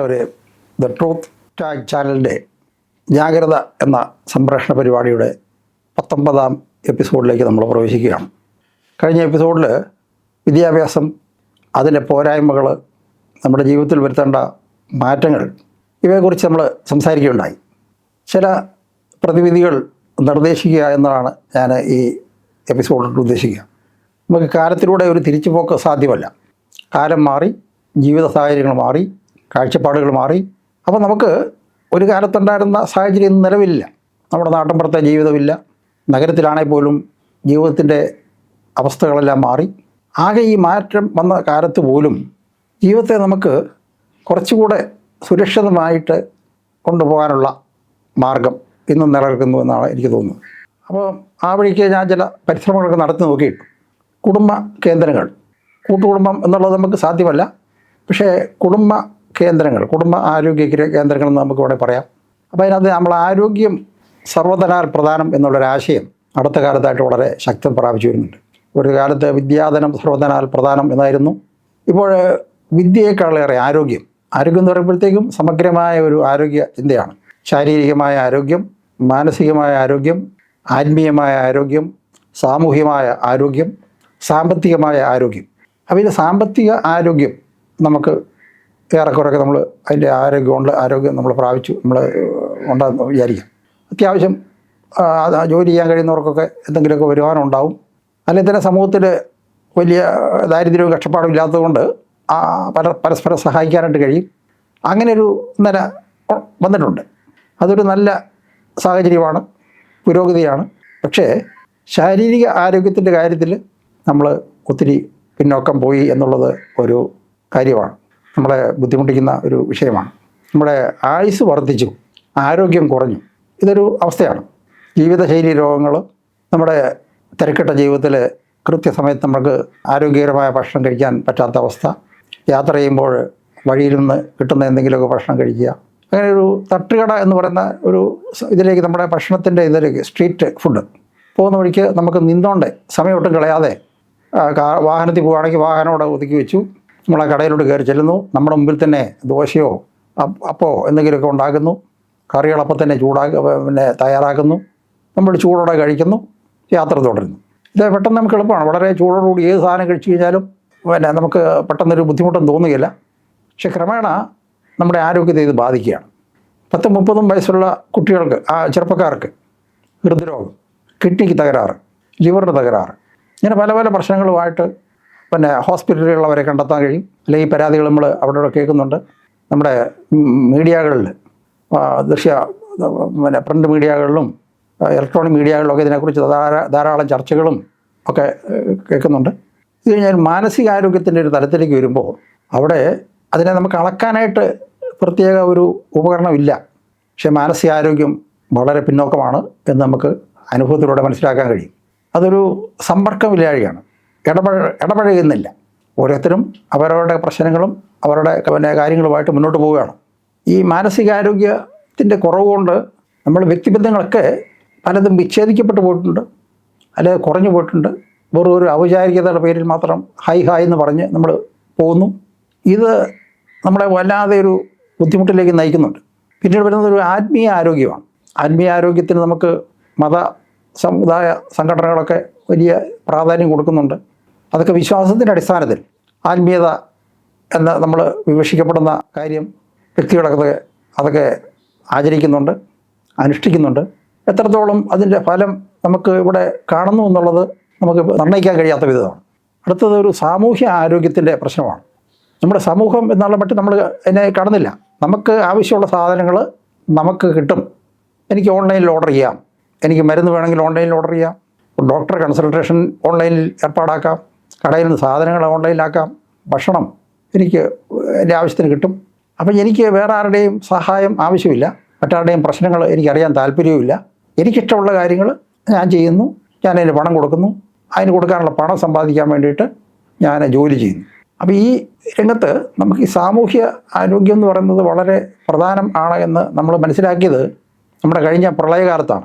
പ്രിയപ്പെട്ടവരെ the truth tag ചാനലിന്റെ ജാഗ്രത എന്ന സംപ്രേഷണ പരിപാടിയുടെ പത്തൊമ്പതാം എപ്പിസോഡിലേക്ക് നമ്മൾ പ്രവേശിക്കുകയാണ്. കഴിഞ്ഞ എപ്പിസോഡിൽ വിദ്യാഭ്യാസം അതിന്റെ പോരായ്മകൾ നമ്മുടെ ജീവിതത്തിൽ വരുത്തേണ്ട മാറ്റങ്ങൾ ഇവയെക്കുറിച്ച് നമ്മൾ സംസാരിക്കുകയുണ്ടായി. ചില പ്രതിവിധികൾ നിർദ്ദേശിക്കുക എന്നതാണ് ഞാൻ ഈ എപ്പിസോഡിൽ ഉദ്ദേശിക്കുക. നമുക്ക് കാലത്തിലൂടെ ഒരു തിരിച്ചുപോക്ക് സാധ്യമല്ല. കാലം മാറി ജീവിത സാഹചര്യങ്ങൾ മാറി കാഴ്ചപ്പാടുകൾ മാറി. അപ്പോൾ നമുക്ക് ഒരു കാലത്തുണ്ടായിരുന്ന സാഹചര്യം നിലവിലില്ല. നമ്മുടെ നാട്ടിൻപുറത്തെ ജീവിതമില്ല. നഗരത്തിലാണെങ്കിൽ പോലും ജീവിതത്തിന്റെ അവസ്ഥകളെല്ലാം മാറി. ആകെ ഈ മാറ്റം വന്ന കാലത്ത് പോലും ജീവിതത്തെ നമുക്ക് കുറച്ചുകൂടെ സുരക്ഷിതമായിട്ട് കൊണ്ടുപോകാനുള്ള മാർഗം ഇന്നും നിലനിൽക്കുന്നു എന്നാണ് എനിക്ക് തോന്നുന്നത്. അപ്പോൾ ആ വഴിക്ക് ഞാൻ ചില പരിശ്രമങ്ങളൊക്കെ നടത്തി നോക്കിയിട്ടു കുടുംബ കേന്ദ്രങ്ങൾ. കൂട്ടുകുടുംബം എന്നുള്ളത് നമുക്ക് സാധ്യമല്ല. പക്ഷേ കുടുംബ കേന്ദ്രങ്ങൾ കുടുംബ ആരോഗ്യ കേന്ദ്രങ്ങൾ എന്ന് നമുക്ക് ഇവിടെ പറയാം. അപ്പോൾ അതിനകത്ത് നമ്മൾ ആരോഗ്യം സർവധനാൽ പ്രധാനം എന്നുള്ളൊരാശയം അടുത്ത കാലത്തായിട്ട് വളരെ ശക്തി പ്രാപിച്ചു വരുന്നുണ്ട്. ഒരു കാലത്ത് വിദ്യാധനം സർവധനാൽ പ്രധാനം എന്നായിരുന്നു. ഇപ്പോൾ വിദ്യയേക്കാളേറെ ആരോഗ്യം ആരോഗ്യം എന്ന് പറയുമ്പോഴത്തേക്കും സമഗ്രമായ ഒരു ആരോഗ്യ ചിന്തയാണ്. ശാരീരികമായ ആരോഗ്യം മാനസികമായ ആരോഗ്യം ആത്മീയമായ ആരോഗ്യം സാമൂഹികമായ ആരോഗ്യം സാമ്പത്തികമായ ആരോഗ്യം. അപ്പോൾ ഇത് സാമ്പത്തിക ആരോഗ്യം നമുക്ക് ഏറെക്കുറെയൊക്കെ നമ്മൾ അതിന്റെ ആരോഗ്യമുണ്ട് ആരോഗ്യം നമ്മൾ പ്രാപിച്ചു നമ്മൾ ഉണ്ടാകുന്ന വിചാരിക്കാം. അത്യാവശ്യം ജോലി ചെയ്യാൻ കഴിയുന്നവർക്കൊക്കെ എന്തെങ്കിലുമൊക്കെ വരുമാനം ഉണ്ടാവും അല്ലെങ്കിൽ തന്നെ സമൂഹത്തിൽ വലിയ ദാരിദ്ര്യവും കഷ്ടപ്പാടും ഇല്ലാത്തതുകൊണ്ട് ആ പല പരസ്പരം സഹായിക്കാനായിട്ട് കഴിയും. അങ്ങനെ ഒരു നില വന്നിട്ടുണ്ട്. അതൊരു നല്ല സാഹചര്യമാണ് പുരോഗതിയാണ്. പക്ഷേ ശാരീരിക ആരോഗ്യത്തിന്റെ കാര്യത്തിൽ നമ്മൾ ഒത്തിരി പിന്നോക്കം പോയി എന്നുള്ളത് ഒരു കാര്യമാണ്. നമ്മളെ ബുദ്ധിമുട്ടിക്കുന്ന ഒരു വിഷയമാണ്. നമ്മുടെ ആയുസ് വർദ്ധിച്ചു ആരോഗ്യം കുറഞ്ഞു ഇതൊരു അവസ്ഥയാണ്. ജീവിതശൈലി രോഗങ്ങൾ നമ്മുടെ തിരക്കിട്ട ജീവിതത്തിൽ കൃത്യസമയത്ത് നമുക്ക് ആരോഗ്യകരമായ ഭക്ഷണം കഴിക്കാൻ പറ്റാത്ത അവസ്ഥ. യാത്ര ചെയ്യുമ്പോൾ വഴിയിൽ നിന്ന് കിട്ടുന്ന എന്തെങ്കിലുമൊക്കെ ഭക്ഷണം കഴിക്കുക. അങ്ങനെ ഒരു തട്ടുകട എന്ന് പറയുന്ന ഒരു ഇതിലേക്ക് നമ്മുടെ ഭക്ഷണത്തിന്റെ ഇതിലേക്ക് സ്ട്രീറ്റ് ഫുഡ് പോകുന്ന വഴിക്ക് നമുക്ക് നിന്നോണ്ട് സമയം ഒട്ടും കളയാതെ വാഹനത്തിൽ പോവുകയാണെങ്കിൽ വാഹനം അവിടെ ഒതുക്കി വെച്ചു. നമ്മൾ ആ കടയിലോട്ട് കയറി ചെല്ലുന്നു. നമ്മുടെ മുമ്പിൽ തന്നെ ദോശയോ അപ്പ് എന്തെങ്കിലുമൊക്കെ ഉണ്ടാക്കുന്നു. കറികളപ്പം തന്നെ ചൂടാക്ക പിന്നെ തയ്യാറാക്കുന്നു. നമ്മൾ ചൂടോടെ കഴിക്കുന്നു. യാത്ര തുടരുന്നു. ഇത് പെട്ടെന്ന് നമുക്ക് എളുപ്പമാണ്. വളരെ ചൂടോടുകൂടി ഏത് സാധനം കഴിച്ചു കഴിഞ്ഞാലും പിന്നെ നമുക്ക് പെട്ടെന്നൊരു ബുദ്ധിമുട്ടൊന്നും തോന്നുകയില്ല. പക്ഷെ ക്രമേണ നമ്മുടെ ആരോഗ്യത്തെ ഇത് ബാധിക്കുകയാണ്. പത്തും മുപ്പതും വയസ്സുള്ള കുട്ടികൾക്ക് ആ ചെറുപ്പക്കാർക്ക് ഹൃദ്രോഗം കിഡ്നിക്ക് തകരാറ് ലിവറിന് തകരാറ് ഇങ്ങനെ പല പല പ്രശ്നങ്ങളുമായിട്ട് പിന്നെ ഹോസ്പിറ്റലുകളിൽ അവരെ കണ്ടെത്താൻ കഴിയും. അല്ലെങ്കിൽ ഈ പരാതികൾ നമ്മൾ അവിടെ കേൾക്കുന്നുണ്ട്. നമ്മുടെ മീഡിയകളിൽ ദൃശ്യ പിന്നെ പ്രിന്റ് മീഡിയകളിലും ഇലക്ട്രോണിക് മീഡിയകളിലൊക്കെ ഇതിനെക്കുറിച്ച് ധാരാ ധാരാളം ചർച്ചകളും ഒക്കെ കേൾക്കുന്നുണ്ട്. ഇത് കഴിഞ്ഞാൽ മാനസികാരോഗ്യത്തിന്റെ ഒരു തലത്തിലേക്ക് വരുമ്പോൾ അവിടെ അതിനെ നമുക്ക് അളക്കാനായിട്ട് പ്രത്യേക ഒരു ഉപകരണമില്ല. പക്ഷേ മാനസികാരോഗ്യം വളരെ പിന്നോക്കമാണ് എന്ന് നമുക്ക് അനുഭവത്തിലൂടെ മനസ്സിലാക്കാൻ കഴിയും. അതൊരു സമ്പർക്കമില്ലാഴികയാണ് ഇടപഴ ഇടപഴകുന്നില്ല. ഓരോരുത്തരും അവരവരുടെ പ്രശ്നങ്ങളും അവരുടെ പിന്നെ കാര്യങ്ങളുമായിട്ട് മുന്നോട്ട് പോവുകയാണ്. ഈ മാനസികാരോഗ്യത്തിന്റെ കുറവ് കൊണ്ട് നമ്മൾ വ്യക്തിബന്ധങ്ങളൊക്കെ പലതും വിച്ഛേദിക്കപ്പെട്ടു പോയിട്ടുണ്ട്. അല്ലെങ്കിൽ കുറഞ്ഞു പോയിട്ടുണ്ട്. വെറും ഒരു ഔപചാരികതയുടെ പേരിൽ മാത്രം ഹൈ ഹായ് എന്ന് പറഞ്ഞ് നമ്മൾ പോകുന്നു. ഇത് നമ്മളെ വല്ലാതെ ഒരു ബുദ്ധിമുട്ടിലേക്ക് നയിക്കുന്നുണ്ട്. പിന്നീട് വരുന്നത് ഒരു ആത്മീയ ആരോഗ്യമാണ്. ആത്മീയ ആരോഗ്യത്തിന് നമുക്ക് മത സമുദായ സംഘടനകളൊക്കെ വലിയ പ്രാധാന്യം കൊടുക്കുന്നുണ്ട്. അതൊക്കെ വിശ്വാസത്തിന്റെ അടിസ്ഥാനത്തിൽ ആത്മീയത എന്ന് നമ്മൾ വിവക്ഷിക്കപ്പെടുന്ന കാര്യം വ്യക്തികളൊക്കെ അതൊക്കെ ആചരിക്കുന്നുണ്ട് അനുഷ്ഠിക്കുന്നുണ്ട്. എത്രത്തോളം അതിന്റെ ഫലം നമുക്ക് ഇവിടെ കാണുന്നു എന്നുള്ളത് നമുക്ക് നിർണയിക്കാൻ കഴിയാത്ത വിധമാണ്. അടുത്തത് ഒരു സാമൂഹ്യ ആരോഗ്യത്തിന്റെ പ്രശ്നമാണ്. നമ്മുടെ സമൂഹം എന്നുള്ള മട്ടിൽ നമ്മൾ അതിനെ കാണുന്നില്ല. നമുക്ക് ആവശ്യമുള്ള സാധനങ്ങൾ നമുക്ക് കിട്ടും. എനിക്ക് ഓൺലൈനിൽ ഓർഡർ ചെയ്യാം. എനിക്ക് മരുന്ന് വേണമെങ്കിൽ ഓൺലൈനിൽ ഓർഡർ ചെയ്യാം. ഡോക്ടർ കൺസൾട്ടേഷൻ ഓൺലൈനിൽ ഏർപ്പാടാക്കാം. കടയിൽ നിന്ന് സാധനങ്ങൾ ഓൺലൈനിലാക്കാം ഭക്ഷണം എനിക്ക് എന്റെ ആവശ്യത്തിന് കിട്ടും. അപ്പം എനിക്ക് വേറെ ആരുടെയും സഹായം ആവശ്യമില്ല. മറ്റാരുടെയും പ്രശ്നങ്ങൾ എനിക്കറിയാൻ താല്പര്യവുമില്ല. എനിക്കിഷ്ടമുള്ള കാര്യങ്ങൾ ഞാൻ ചെയ്യുന്നു. ഞാൻ അതിന് പണം കൊടുക്കുന്നു. അതിന് കൊടുക്കാനുള്ള പണം സമ്പാദിക്കാൻ വേണ്ടിയിട്ട് ഞാൻ ജോലി ചെയ്യുന്നു. അപ്പോൾ ഈ രംഗത്ത് നമുക്ക് ഈ സാമൂഹ്യ ആരോഗ്യം എന്ന് പറയുന്നത് വളരെ പ്രധാനം ആണ് എന്ന് നമ്മൾ മനസ്സിലാക്കിയത് നമ്മുടെ കഴിഞ്ഞ പ്രളയകാലത്താണ്.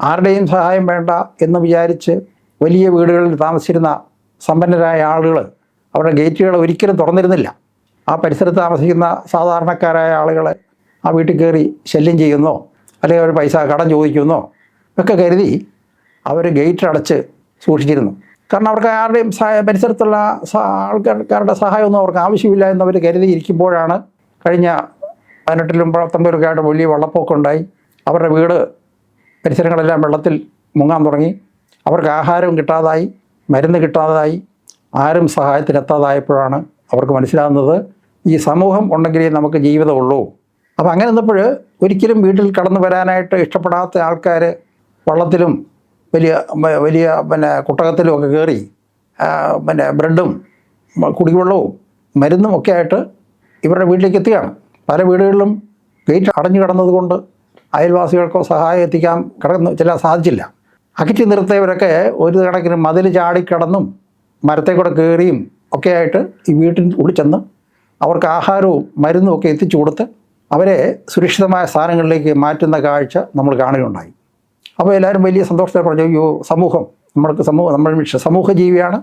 ആരുടെയും സഹായം വേണ്ട എന്ന് വിചാരിച്ച് വലിയ വീടുകളിൽ താമസിച്ചിരുന്ന സമ്പന്നരായ ആളുകൾ അവരുടെ ഗേറ്റുകൾ ഒരിക്കലും തുറന്നിരുന്നില്ല. ആ പരിസരത്ത് താമസിക്കുന്ന സാധാരണക്കാരായ ആളുകളെ ആ വീട്ടിൽ കയറി ശല്യം ചെയ്യുന്നോ അല്ലെങ്കിൽ അവർ പൈസ കടം ചോദിക്കുന്നോ ഒക്കെ കരുതി അവർ ഗേറ്റ് അടച്ച് സൂക്ഷിച്ചിരുന്നു. കാരണം അവർക്ക് ആരുടെയും പരിസരത്തുള്ള ആൾക്കാരുടെ സഹായമൊന്നും അവർക്ക് ആവശ്യമില്ല എന്നവർ കരുതി ഇരിക്കുമ്പോഴാണ് കഴിഞ്ഞ പതിനെട്ടിലും പത്തൊമ്പതിലൊക്കെ ആയിട്ട് വലിയ വെള്ളപ്പൊക്കം ഉണ്ടായി. അവരുടെ വീട് പരിസരങ്ങളെല്ലാം വെള്ളത്തിൽ മുങ്ങാൻ തുടങ്ങി. അവർക്ക് ആഹാരവും കിട്ടാതായി. മരുന്ന് കിട്ടാതായി ആരും സഹായത്തിനെത്താതായപ്പോഴാണ് അവർക്ക് മനസ്സിലാകുന്നത് ഈ സമൂഹം ഉണ്ടെങ്കിലേ നമുക്ക് ജീവിതമുള്ളൂ. അപ്പോൾ അങ്ങനെ നിന്നപ്പോൾ ഒരിക്കലും വീട്ടിൽ കടന്നു വരാനായിട്ട് ഇഷ്ടപ്പെടാത്ത ആൾക്കാർ വള്ളത്തിലും വലിയ വലിയ പിന്നെ കുട്ടകത്തിലും ഒക്കെ കയറി പിന്നെ ബ്രെഡും കുടിവെള്ളവും മരുന്നും ഒക്കെ ആയിട്ട് ഇവരുടെ വീട്ടിലേക്ക് എത്തുകയാണ്. പല വീടുകളിലും ഗേറ്റ് അടഞ്ഞു കിടന്നതുകൊണ്ട് അയൽവാസികൾക്കോ സഹായം എത്തിക്കാൻ കിടന്നു ചില സാധിച്ചില്ല. അകറ്റി നിർത്തിയവരൊക്കെ ഒരു കണക്കിന് മതിൽ ചാടിക്കടന്നും മരത്തെ കൂടെ കയറിയും ഒക്കെ ആയിട്ട് ഈ വീട്ടിൽ ഉള്ളിൽ ചെന്ന് അവർക്ക് ആഹാരവും മരുന്നും ഒക്കെ എത്തിച്ചു കൊടുത്ത് അവരെ സുരക്ഷിതമായ സ്ഥാനങ്ങളിലേക്ക് മാറ്റുന്ന കാഴ്ച നമ്മൾ കാണുകയുണ്ടായി. അപ്പോൾ എല്ലാവരും വലിയ സന്തോഷത്തോടെ പറഞ്ഞു അയ്യോ സമൂഹം നമ്മൾക്ക് സമൂഹം നമ്മൾ സമൂഹ ജീവിയാണ്.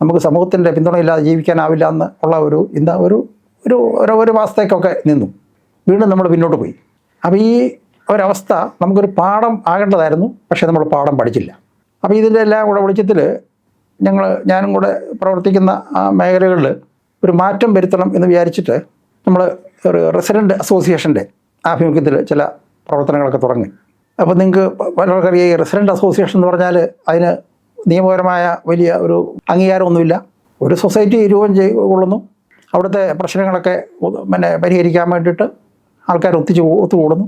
നമുക്ക് സമൂഹത്തിന്റെ പിന്തുണയില്ലാതെ ജീവിക്കാനാവില്ല എന്ന് ഉള്ള ഒരു എന്താ ഒരു ഒരു ഒരു മാസത്തേക്കൊക്കെ നിന്നു. വീണ്ടും നമ്മൾ പിന്നോട്ട് പോയി. അപ്പോൾ ഈ ഒരവസ്ഥ നമുക്കൊരു പാഠം ആകേണ്ടതായിരുന്നു പക്ഷേ നമ്മൾ പാഠം പഠിച്ചില്ല. അപ്പോൾ ഇതിന്റെ എല്ലാം കൂടെ വെളിച്ചത്തിൽ ഞങ്ങൾ ഞാനും കൂടെ പ്രവർത്തിക്കുന്ന ആ മേഖലകളിൽ ഒരു മാറ്റം വരുത്തണം എന്ന് വിചാരിച്ചിട്ട് നമ്മൾ ഒരു റെസിഡന്റ് അസോസിയേഷന്റെ ആഭിമുഖ്യത്തിൽ ചില പ്രവർത്തനങ്ങളൊക്കെ തുടങ്ങി. അപ്പോൾ നിങ്ങൾക്ക് പലർക്കറിയ ഈ റെസിഡന്റ് അസോസിയേഷൻ എന്ന് പറഞ്ഞാൽ അതിന് നിയമപരമായ വലിയ ഒരു അംഗീകാരമൊന്നുമില്ല. ഒരു സൊസൈറ്റി രൂപം ചെയ് കൊള്ളുന്നു അവിടുത്തെ പ്രശ്നങ്ങളൊക്കെ പിന്നെ പരിഹരിക്കാൻ വേണ്ടിയിട്ട് ആൾക്കാർ ഒത്തിച്ച് ഒത്തുകൂടുന്നു.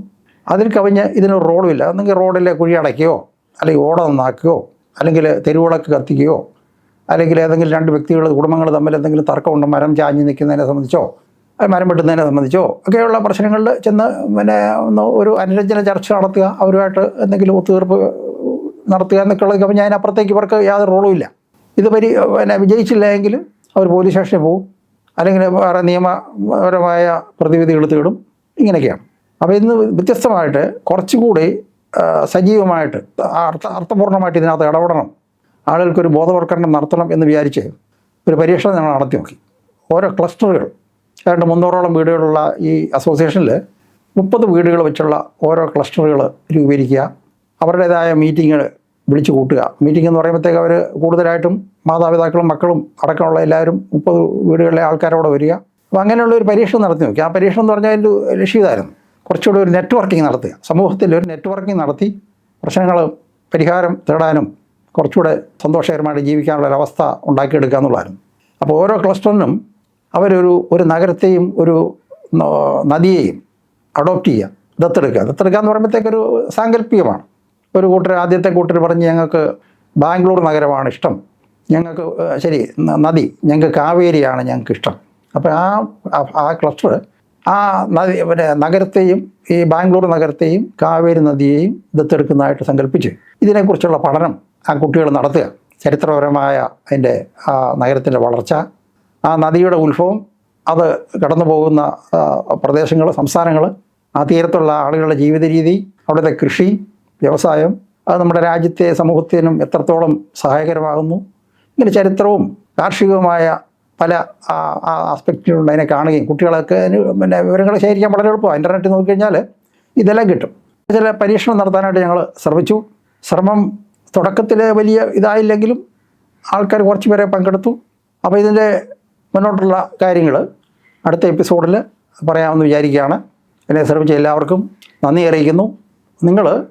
അതിൽ കവിഞ്ഞ് ഇതിനൊരു റോഡുമില്ല. ഒന്നെങ്കിൽ റോഡിലെ കുഴി അടയ്ക്കുകയോ അല്ലെങ്കിൽ ഓട നന്നാക്കുകയോ അല്ലെങ്കിൽ തെരുവിളക്ക് കത്തിക്കുകയോ അല്ലെങ്കിൽ ഏതെങ്കിലും രണ്ട് വ്യക്തികൾ കുടുംബങ്ങൾ തമ്മിൽ എന്തെങ്കിലും തർക്കമുണ്ട്? മരം ചാഞ്ഞ് നിൽക്കുന്നതിനെ സംബന്ധിച്ചോ മരം വെട്ടുന്നതിനെ സംബന്ധിച്ചോ ഒക്കെയുള്ള പ്രശ്നങ്ങളിൽ ചെന്ന് പിന്നെ ഒരു അനുരഞ്ജന ചർച്ച നടത്തുക അവരുമായിട്ട് എന്തെങ്കിലും ഒത്തുതീർപ്പ് നടത്തുക എന്നൊക്കെയുള്ളത് കവിഞ്ഞ് അതിനപ്പുറത്തേക്ക് ഇവർക്ക് യാതൊരു റോളും ഇല്ല. ഇത് പരി പിന്നെ വിജയിച്ചില്ലെങ്കിൽ അവർ പോലീസ് സ്റ്റേഷനിൽ പോകും. അല്ലെങ്കിൽ വേറെ നിയമപരമായ പ്രതിവിധികൾ തേടും ഇങ്ങനെയൊക്കെയാണ്. അപ്പോൾ ഇന്ന് വ്യത്യസ്തമായിട്ട് കുറച്ചുകൂടി സജീവമായിട്ട് അർത്ഥ അർത്ഥപൂർണമായിട്ട് ഇതിനകത്ത് ഇടപെടണം. ആളുകൾക്കൊരു ബോധവൽക്കരണം നടത്തണം എന്ന് വിചാരിച്ച് ഒരു പരീക്ഷണം ഞങ്ങൾ നടത്തി നോക്കി. ഓരോ ക്ലസ്റ്ററുകൾ ഏതാണ്ട് മുന്നൂറോളം വീടുകളുള്ള ഈ അസോസിയേഷനിൽ മുപ്പത് വീടുകൾ വെച്ചുള്ള ഓരോ ക്ലസ്റ്ററുകൾ രൂപീകരിക്കുക. അവരുടേതായ മീറ്റിങ്ങുകൾ വിളിച്ചു കൂട്ടുക. മീറ്റിംഗ് എന്ന് പറയുമ്പോഴത്തേക്ക് അവർ കൂടുതലായിട്ടും മാതാപിതാക്കളും മക്കളും അടക്കമുള്ള എല്ലാവരും മുപ്പത് വീടുകളിലെ ആൾക്കാരോട് വരിക. അപ്പോൾ അങ്ങനെയുള്ള ഒരു പരീക്ഷണം നടത്തി നോക്കി. ആ പരീക്ഷണം എന്ന് പറഞ്ഞാൽ അതിന്റെ ലക്ഷ്യം ഇതായിരുന്നു കുറച്ചുകൂടി ഒരു നെറ്റ്വർക്കിംഗ് നടത്തുക. സമൂഹത്തിൽ ഒരു നെറ്റ്വർക്കിംഗ് നടത്തി പ്രശ്നങ്ങൾ പരിഹാരം തേടാനും കുറച്ചുകൂടെ സന്തോഷകരമായിട്ട് ജീവിക്കാനുള്ള ഒരു അവസ്ഥ ഉണ്ടാക്കിയെടുക്കുക എന്നുള്ളതായിരുന്നു. അപ്പോൾ ഓരോ ക്ലസ്റ്ററിനും അവരൊരു ഒരു നഗരത്തെയും ഒരു നദിയെയും അഡോപ്റ്റ് ചെയ്യുക ദത്തെടുക്കുക. ദത്തെടുക്കുക എന്ന് പറയുമ്പോഴത്തേക്കൊരു സാങ്കല്പികമാണ്. ഒരു കൂട്ടർ ആദ്യത്തെ കൂട്ടർ പറഞ്ഞ് ഞങ്ങൾക്ക് ബാംഗ്ലൂർ നഗരമാണ് ഇഷ്ടം. ഞങ്ങൾക്ക് ശരി നദി ഞങ്ങൾക്ക് കാവേരിയാണ് ഞങ്ങൾക്ക് ഇഷ്ടം അപ്പോൾ ആ- ആ ക്ലസ്റ്റർ ആ നദി പിന്നെ നഗരത്തെയും ഈ ബാംഗ്ലൂർ നഗരത്തെയും കാവേരി നദിയെയും ദത്തെടുക്കുന്നതായിട്ട് സങ്കല്പിച്ച് ഇതിനെക്കുറിച്ചുള്ള പഠനം ആ കുട്ടികൾ നടത്തുക. ചരിത്രപരമായ അതിന്റെ ആ നഗരത്തിന്റെ വളർച്ച ആ നദിയുടെ ഉത്ഭവം അത് കടന്നു പോകുന്ന പ്രദേശങ്ങൾ സംസ്ഥാനങ്ങൾ ആ തീരത്തുള്ള ആളുകളുടെ ജീവിത രീതി അവിടുത്തെ കൃഷി വ്യവസായം അത് നമ്മുടെ രാജ്യത്തെ സമൂഹത്തിനും എത്രത്തോളം സഹായകരമാകുന്നു. ഇങ്ങനെ ചരിത്രവും കാർഷികവുമായ പല ആസ്പെക്റ്റിലുണ്ട് അതിനെ കാണുകയും കുട്ടികളൊക്കെ പിന്നെ വിവരങ്ങൾ ശേഖരിക്കാൻ വളരെ എളുപ്പമാണ്. ഇന്റർനെറ്റ് നോക്കിക്കഴിഞ്ഞാൽ ഇതെല്ലാം കിട്ടും. ചില പരീക്ഷണം നടത്താനായിട്ട് ഞങ്ങൾ ശ്രമിച്ചു. ശ്രമം തുടക്കത്തിൽ വലിയ ഇതായില്ലെങ്കിലും ആൾക്കാർ കുറച്ച് പേരെ പങ്കെടുത്തു. അപ്പോൾ ഇതിന്റെ മുന്നോട്ടുള്ള കാര്യങ്ങൾ അടുത്ത എപ്പിസോഡിൽ പറയാമെന്ന് വിചാരിക്കുകയാണ്. എന്നെ ശ്രമിച്ച എല്ലാവർക്കും നന്ദി അറിയിക്കുന്നു. നിങ്ങൾ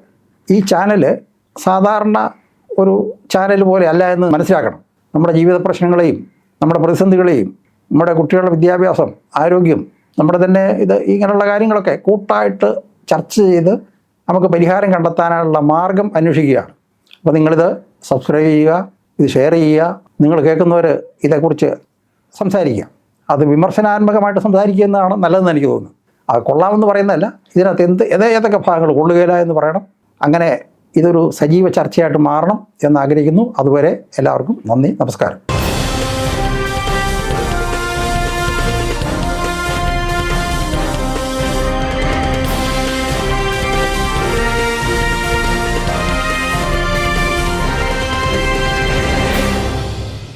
ഈ ചാനൽ സാധാരണ ഒരു ചാനൽ പോലെ അല്ല എന്ന് മനസ്സിലാക്കണം. നമ്മുടെ ജീവിത പ്രശ്നങ്ങളെയും നമ്മുടെ പ്രതിസന്ധികളെയും നമ്മുടെ കുട്ടികളുടെ വിദ്യാഭ്യാസം ആരോഗ്യം നമ്മുടെ തന്നെ ഇത് ഇങ്ങനെയുള്ള കാര്യങ്ങളൊക്കെ കൂട്ടായിട്ട് ചർച്ച ചെയ്ത് നമുക്ക് പരിഹാരം കണ്ടെത്താനുള്ള മാർഗം അന്വേഷിക്കുകയാണ്. അപ്പോൾ നിങ്ങളിത് സബ്സ്ക്രൈബ് ചെയ്യുക ഇത് ഷെയർ ചെയ്യുക നിങ്ങൾ കേൾക്കുന്നവർ ഇതേക്കുറിച്ച് സംസാരിക്കുക. അത് വിമർശനാത്മകമായിട്ട് സംസാരിക്കുക നല്ലതെന്ന് എനിക്ക് തോന്നുന്നു അത് കൊള്ളാമെന്ന് പറയുന്നതല്ല ഇതിനകത്ത് എന്ത് ഏത് ഏതൊക്കെ ഭാഗങ്ങൾ കൊള്ളുകയില്ല എന്ന് പറയണം. അങ്ങനെ ഇതൊരു സജീവ ചർച്ചയായിട്ട് മാറണം എന്ന് ആഗ്രഹിക്കുന്നു അതുവരെ എല്ലാവർക്കും നന്ദി നമസ്കാരം.